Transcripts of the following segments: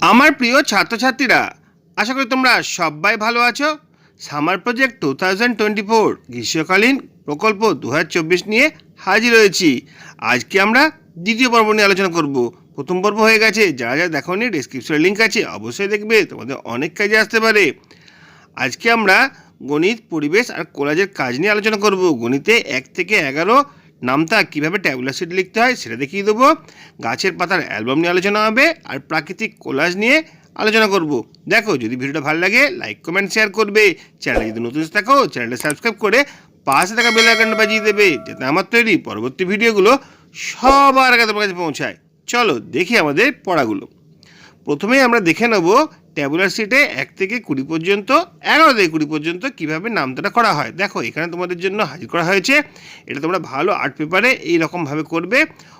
আমার প্রিয় ছাত্রছাত্রীরা, আশা করি তোমরা সবাই ভালো আছো। Summer project two thousand twenty four গ্রীষ্মকালীন প্রকল্প দু নিয়ে হাজির হয়েছি। আজকে আমরা দ্বিতীয় পর্ব নিয়ে আলোচনা করব। প্রথম পর্ব হয়ে গেছে, যারা যা দেখো নি ডিসক্রিপশনে লিঙ্ক আছে, অবশ্যই দেখবে, তোমাদের অনেক কাজে আসতে পারে। আজকে আমরা গণিত, পরিবেশ আর কোলাজের কাজ নিয়ে আলোচনা করব। গণিতে এক থেকে এগারো নামতা কীভাবে শিট লিখতে হয় সেটা দেখিয়ে দেবো। গাছের পাতার অ্যালবাম নিয়ে আলোচনা হবে আর প্রাকৃতিক কোলাজ নিয়ে আলোচনা করব। দেখো, যদি ভিডিওটা ভালো লাগে লাইক কমেন্ট শেয়ার করবে। চ্যানেলে যদি নতুন থাকো চ্যানেলটা সাবস্ক্রাইব করে পাশে থাকা বেল আইকনটা বাজিয়ে দেবে, যাতে আমার তৈরি পরবর্তী ভিডিওগুলো সবার আগে তোমার কাছে পৌঁছায়। চলো, দেখি আমাদের পড়াগুলো। প্রথমেই আমরা দেখে নেব ট্যাবুলার সিটে এক থেকে কুড়ি পর্যন্ত এগারো থেকে কুড়ি পর্যন্ত কীভাবে নামতাটা করা হয়? দেখো, এখানে তোমাদের জন্য হাজির করা হয়েছে। এটা তোমরা ভালো আর্ট পেপারে এইরকমভাবে করবে।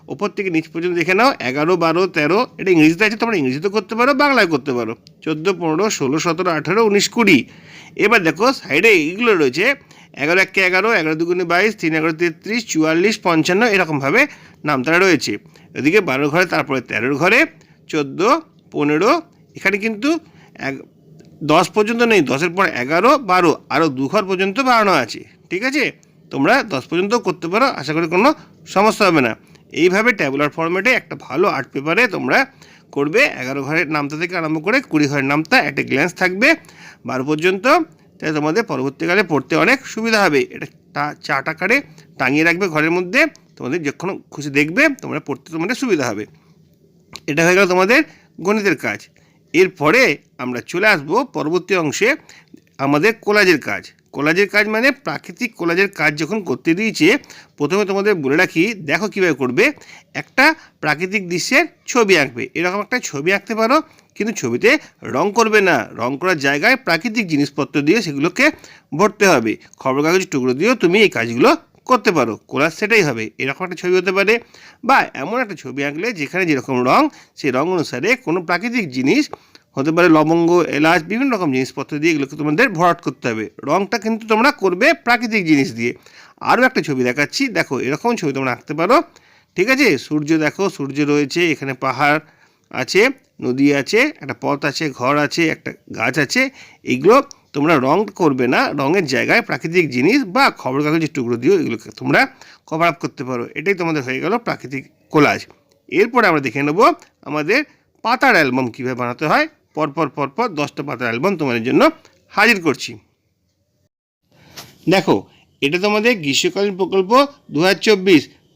ওপর থেকে নিচ পর্যন্ত দেখে নাও, এগারো, বারো, তেরো, এটা ইংরেজিতে আছে, তোমরা ইংরেজিতে করতে পারো বাংলায় করতে পারো। চোদ্দ, পনেরো, ষোলো, সতেরো, আঠেরো, উনিশ, কুড়ি। এবার দেখো সাইডে এইগুলো রয়েছে। এগারো একে এগারো এগারো দুগুণে বাইশ, তিন, এগারো, তেত্রিশ, চুয়াল্লিশ, পঞ্চান্ন, এরকমভাবে নামতারা রয়েছে। এদিকে বারো ঘরে, তারপরে তেরোর ঘরে, চোদ্দ, পনেরো এখানে কিন্তু এক, দশ পর্যন্ত নেই, দশের পর এগারো, বারো আরও দু ঘর পর্যন্ত বাড়ানো আছে, ঠিক আছে? তোমরা দশ পর্যন্ত করতে পারো, আশা করি কোনো সমস্যা হবে না। এইভাবে ট্যাবুলার ফরম্যাটে একটা ভালো আর্ট পেপারে তোমরা করবে, এগারো ঘরের নামতা থেকে আরম্ভ করে কুড়ি ঘরের নামতা একটা গ্ল্যান্স থাকবে। বারো পর্যন্ত তাই তোমাদের পরবর্তীকালে পড়তে অনেক সুবিধা হবে। এটা টা- চার্ট আকারে টাঙিয়ে রাখবে ঘরের মধ্যে, তোমাদের যখন খুশি দেখবে, তোমরা পড়তে তোমাদের সুবিধা হবে। এটা হয়ে গেল তোমাদের গণিতের কাজ। এরপরে আমরা চলে আসব পরবর্তী অংশে আমাদের কোলাজের কাজ। কোলাজের কাজ মানে প্রাকৃতিক কোলাজের কাজ যখন করতে দিয়েছে, প্রথমে তোমাদের বলে রাখি, দেখো কীভাবে করবে। একটা প্রাকৃতিক দৃশ্যের ছবি আঁকবে। এরকম একটা ছবি আঁকতে পারো, কিন্তু ছবিতে রং করবে না। রং করার জায়গায় প্রাকৃতিক জিনিসপত্র দিয়ে সেগুলোকে ভরতে হবে। খবর কাগজ টুকরো দিয়েও তুমি এই কাজগুলো করতে পারো। কোলার সেটাই হবে। এরকম একটা ছবি হতে পারে বা এমন একটা ছবি আঁকলে যেখানে যেরকম রং, সেই রং অনুসারে কোনো প্রাকৃতিক জিনিস হতে পারে লবঙ্গ, এলাচ, বিভিন্ন রকম জিনিসপত্র দিয়ে এগুলোকে তোমাদের ভরাট করতে হবে। রংটা কিন্তু তোমরা করবে প্রাকৃতিক জিনিস দিয়ে। আরও একটা ছবি দেখাচ্ছি। দেখো, এরকম ছবি তোমরা আঁকতে পারো। ঠিক আছে? সূর্য দেখো, সূর্য রয়েছে, এখানে পাহাড় আছে, নদী আছে, একটা পথ আছে, ঘর আছে, একটা গাছ আছে। এইগুলো তোমরা রং করবে না, রঙের জায়গায় প্রাকৃতিক জিনিস বা খবর কাগজের টুকরো দিয়েও এগুলোকে তোমরা কভার আপ করতে পারো। এটাই তোমাদের হয়ে গেল প্রাকৃতিক কোলাজ এরপরে আমরা দেখে নেব আমাদের পাতার অ্যালবাম কীভাবে বানাতে হয়। পরপর পরপর দশটা পাতার অ্যালবাম তোমাদের জন্য হাজির করছি। দেখো, এটা তোমাদের গ্রীষ্মকালীন প্রকল্প দু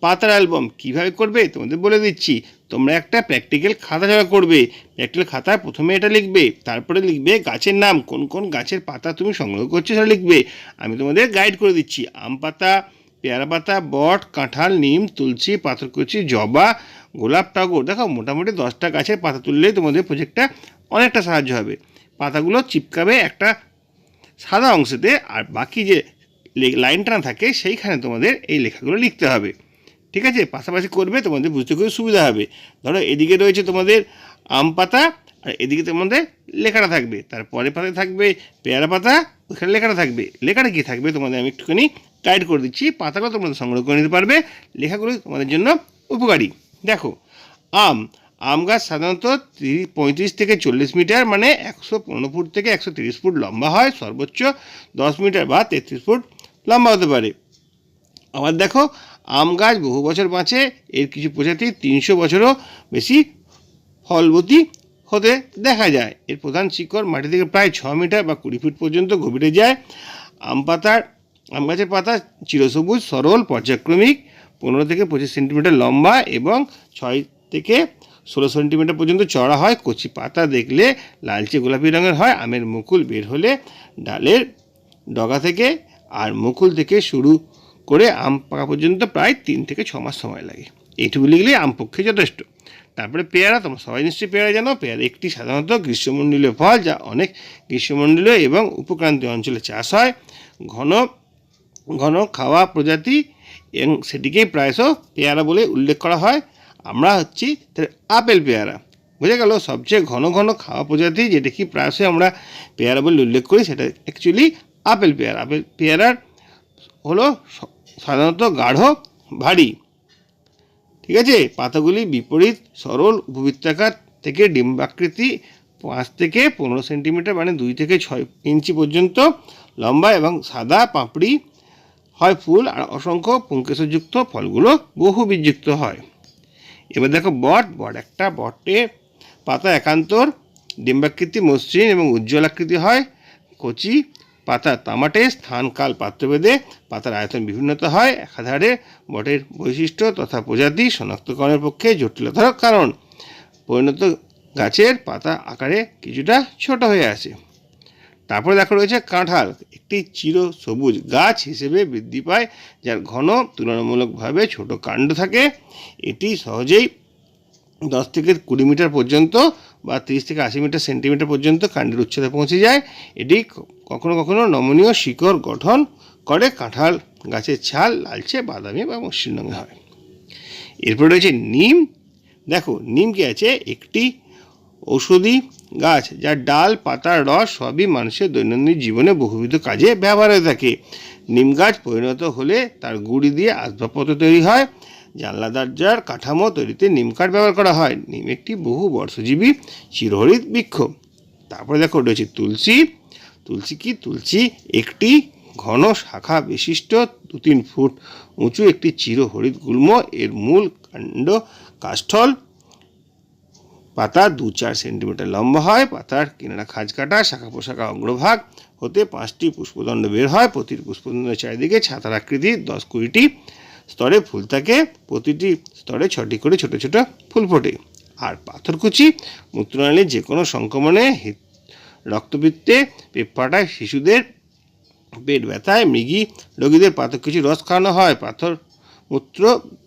পাতার অ্যালবাম কীভাবে করবে, তোমাদের বলে দিচ্ছি। তোমরা একটা প্র্যাকটিক্যাল খাতা জোড়া করবে। প্র্যাকটিক্যাল খাতায় প্রথমে এটা লিখবে, তারপরে লিখবে গাছের নাম, কোন কোন গাছের পাতা তুমি সংগ্রহ করছ সেটা লিখবে। আমি তোমাদের গাইড করে দিচ্ছি। আম পাতা, পেয়ারা পাতা, বট, কাঁঠাল, নিম, তুলসী, পাথরকুচি, জবা, গোলাপ, টাগর। দেখো, মোটামুটি দশটা গাছের পাতা তুললেই তোমাদের প্রজেক্টটা অনেকটা সাহায্য হবে। পাতাগুলো চিপকাবে একটা সাদা অংশেতে, আর বাকি যে লাইনটা না থাকে, সেইখানে তোমাদের এই লেখাগুলো লিখতে হবে। ঠিক আছে? পাশাপাশি করবে, তোমাদের বুঝতে খুবই সুবিধা হবে। ধরো এদিকে রয়েছে তোমাদের আম পাতা, আর এদিকে তোমাদের লেখাটা থাকবে। তারপরে পাতায় থাকবে পেয়ারা পাতা, ওখানে লেখাটা থাকবে। লেখাটা কী থাকবে? তোমাদের আমি একটুখানি গাইড করে দিচ্ছি। পাতাগুলো তোমরা সংগ্রহ করে নিতে পারবে। লেখাগুলো তোমাদের জন্য উপকারী। দেখো, আম আম গাছ সাধারণত তিরিশ, পঁয়ত্রিশ থেকে চল্লিশ মিটার মানে একশো পনেরো ফুট থেকে একশো তিরিশ ফুট লম্বা হয়। সর্বোচ্চ দশ মিটার বা তেত্রিশ ফুট লম্বা হতে পারে। আবার দেখো আম গাছ বহু বছর বাঁচে, এর কিছু প্রজাতি তিনশো বছরও বেশি ফলবতী হতে দেখা যায়। এর প্রধান শিকড় মাটি থেকে প্রায় ছ মিটার বা কুড়ি ফিট পর্যন্ত গভীরে যায়। আম পাতার, আম গাছের পাতা চিরসবুজ, সরল, পর্যায়ক্রমিক, পনেরো থেকে পঁচিশ সেন্টিমিটার লম্বা এবং ছয় থেকে ষোলো সেন্টিমিটার পর্যন্ত চড়া হয়। কচি পাতা দেখলে লালচে গোলাপি রঙের হয়। আমের মুকুল বের হলে ডালের ডগা থেকে আর মুকুল থেকে শুরু করে আম পাকা পর্যন্ত প্রায় তিন থেকে ছ মাস সময় লাগে। এইটুকু লিখলে আম পক্ষে যথেষ্ট। তারপরে পেয়ারা, তোমরা সবাই নিশ্চয়ই পেয়ারা জানো। পেয়ারা একটি সাধারণত গ্রীষ্মমণ্ডলীয় ফল, যা অনেক গ্রীষ্মমণ্ডলীয় এবং উপক্রান্তীয় অঞ্চলে চাষ হয়। ঘন ঘন খাওয়া প্রজাতি, এবং সেটিকেই প্রায়শ পেয়ারা বলে উল্লেখ করা হয়। আমরা হচ্ছি আপেল পেয়ারা। বোঝা গেল, সবচেয়ে ঘন ঘন খাওয়া প্রজাতি যেটা কি প্রায়শই আমরা পেয়ারা বলে উল্লেখ করি, সেটা অ্যাকচুয়ালি আপেল পেয়ারা। আপেল পেয়ারার হলো সাধারণত গাঢ়, ভারী। ঠিক আছে? পাতাগুলি বিপরীত, সরল, উপবৃত্তাকার থেকে ডিম্বাকৃতি পাঁচ থেকে পনেরো সেন্টিমিটার মানে দুই থেকে ছয় ইঞ্চি পর্যন্ত লম্বা এবং সাদা পাপড়ি হয় ফুল আর অসংখ্য পুঙ্কেশযুক্ত ফলগুলো বহু বীজযুক্ত হয়। এবার দেখো বট। বট একটা, বটে পাতা একান্তর, ডিম্বাকৃতি মসৃণ এবং উজ্জ্বল আকৃতি হয়, কচি পাতা তামাটে, স্থান, কাল পাত্রভেদে পাতার আয়তন বিভিন্নতা হয়, একাধারে বটের বৈশিষ্ট্য তথা প্রজাতি শনাক্তকরণের পক্ষে জটিলতার কারণ। পরিণত গাছের পাতা আকারে কিছুটা ছোট হয়ে আসে তারপরে দেখা রয়েছে কাঁঠাল, একটি চির সবুজ গাছ হিসেবে বৃদ্ধি পায়, যার ঘন তুলনামূলকভাবে ছোট কাণ্ড থাকে। এটি সহজেই দশ থেকে কুড়ি মিটার পর্যন্ত বা তিরিশ থেকে আশি মিটার সেন্টিমিটার পর্যন্ত কাণ্ডের উচ্চতা পৌঁছে যায়। এটি কখনো কখনো নমনীয় শিকড় গঠন করে, কাঁঠাল গাছের ছাল, লালচে বাদামি বা মসৃণ হয়। এরপর রয়েছে নিম। দেখো নিম কি আছে একটি ঔষধি গাছ যার ডাল, পাতার রস সবই মানুষের দৈনন্দিন জীবনে বহুবিধ কাজে ব্যবহার হয়ে থাকে। নিম গাছ পরিণত হলে তার গুড়ি দিয়ে আসবাবপত্র তৈরি হয়। জানলা দরজার কাঠামো তৈরিতে নিম কাঠ ব্যবহার করা হয়। নিম একটি বহু বর্ষজীবী চিরহরিত বৃক্ষ। তারপরে দেখো রয়েছে তুলসী। তুলসী কি? তুলসী একটি ঘন শাখা বিশিষ্ট দু তিন ফুট উঁচু একটি চিরহরিত গুল্ম। এর মূল কাণ্ড কাষ্ঠল। পাতা দু চার সেন্টিমিটার লম্বা হয়। পাতার কিনারা খাঁজ কাটা, শাখা পোশাখা অগ্রভাগ হতে পাঁচটি পুষ্পদণ্ড বের হয়। প্রতিটি পুষ্পদণ্ডের চারিদিকে ছাতার আকৃতি, দশ কুড়িটি স্তরে ফুল থাকে প্রতিটি স্তরে ছটি করে ছোট ছোট ফুল ফোটে। আর পাথরকুচি মূত্রনালীর যে কোনো সংক্রমণে রক্তবৃত্তে রক্তপিত্তে পেটফাটায় শিশুদের পেট ব্যথায়, মৃগী রোগীদের পাথরকুচি রস খাওয়ানো হয়। পাথর, মূত্র,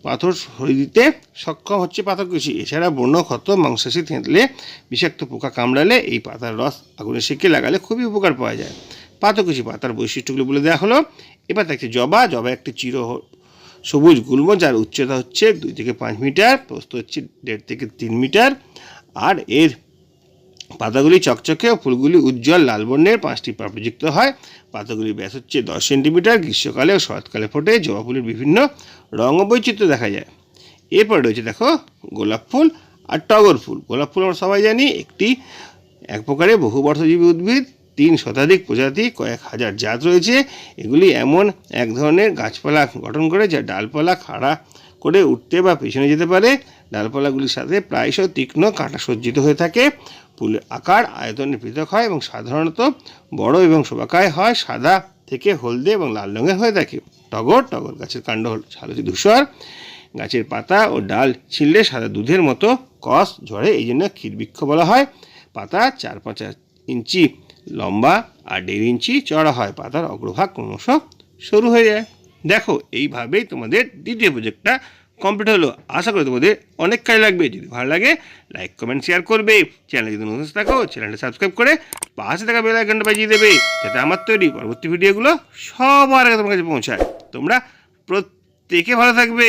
পাথর সরিয়ে দিতে সক্ষম হচ্ছে পাথরকুচি। এছাড়া বন্য, ক্ষত মাংসাশী থেঁতলে বিষাক্ত পোকা কামড়ালে এই পাতার রস আগুনে সেঁকে লাগালে খুবই উপকার পাওয়া যায়। পাথরকুচি পাতার বৈশিষ্ট্যগুলো বলে দেওয়া হলো। এবার দেখছি জবা জবা একটি চির সবুজ গুল্ম যার উচ্চতা হচ্ছে দুই থেকে পাঁচ মিটার, প্রস্থ হচ্ছে দেড় থেকে তিন মিটার। আর এর পাতাগুলি চকচকে ও ফুলগুলি উজ্জ্বল লাল বর্ণের, পাঁচটি পাপড়িযুক্ত হয়। পাতাগুলির ব্যাস হচ্ছে দশ সেন্টিমিটার, গ্রীষ্মকালে ও শরৎকালে ফোটে। জবা ফুলের বিভিন্ন রঙ ও বৈচিত্র্য দেখা যায়। এরপর রয়েছে দেখো গোলাপ ফুল আর টগর ফুল। গোলাপ ফুল আমরা সবাই জানি একটি এক প্রকারের বহুবর্ষজীবী উদ্ভিদ। তিন শতাধিক প্রজাতি কয়েক হাজার জাত রয়েছে। এগুলি এমন এক ধরনের গাছপালা গঠন করে যা ডালপালা খাড়া করে উঠতে বা পেছনে যেতে পারে। ডালপালাগুলির সাথে প্রায়শ তীক্ষ্ণ কাঁটা সজ্জিত হয়ে থাকে। ফুলের আকার আয়তনে পৃথক হয় এবং সাধারণত বড় এবং শোভাকায় হয়, সাদা থেকে হলদে এবং লাল রঙের হয়ে থাকে। টগর টগর গাছের কাণ্ড হল সালতি ধূসর। গাছের পাতা ও ডাল ছিঁড়লে সাদা দুধের মতো কস ঝরে এই জন্য ক্ষীরবৃক্ষ বলা হয়। পাতা চার পাঁচ ইঞ্চি লম্বা আর দেড় ইঞ্চি চড়া হয়। পাতার অগ্রভাগ ক্রমশ সরু হয়ে যায়। দেখো, এইভাবেই তোমাদের দ্বিতীয় প্রজেক্টটা কমপ্লিট হলো। আশা করি তোমাদের অনেক কাজ লাগবে। যদি ভালো লাগে লাইক কমেন্ট শেয়ার করবে। চ্যানেল যদি নতুন থাকো চ্যানেলটা সাবস্ক্রাইব করে পাশে থাকা বেল আইকনটা বাজিয়ে দেবে, যাতে আমার তৈরি পরবর্তী ভিডিওগুলো সবার আগে তোমার কাছে পৌঁছায়। তোমরা প্রত্যেকে ভালো থাকবে।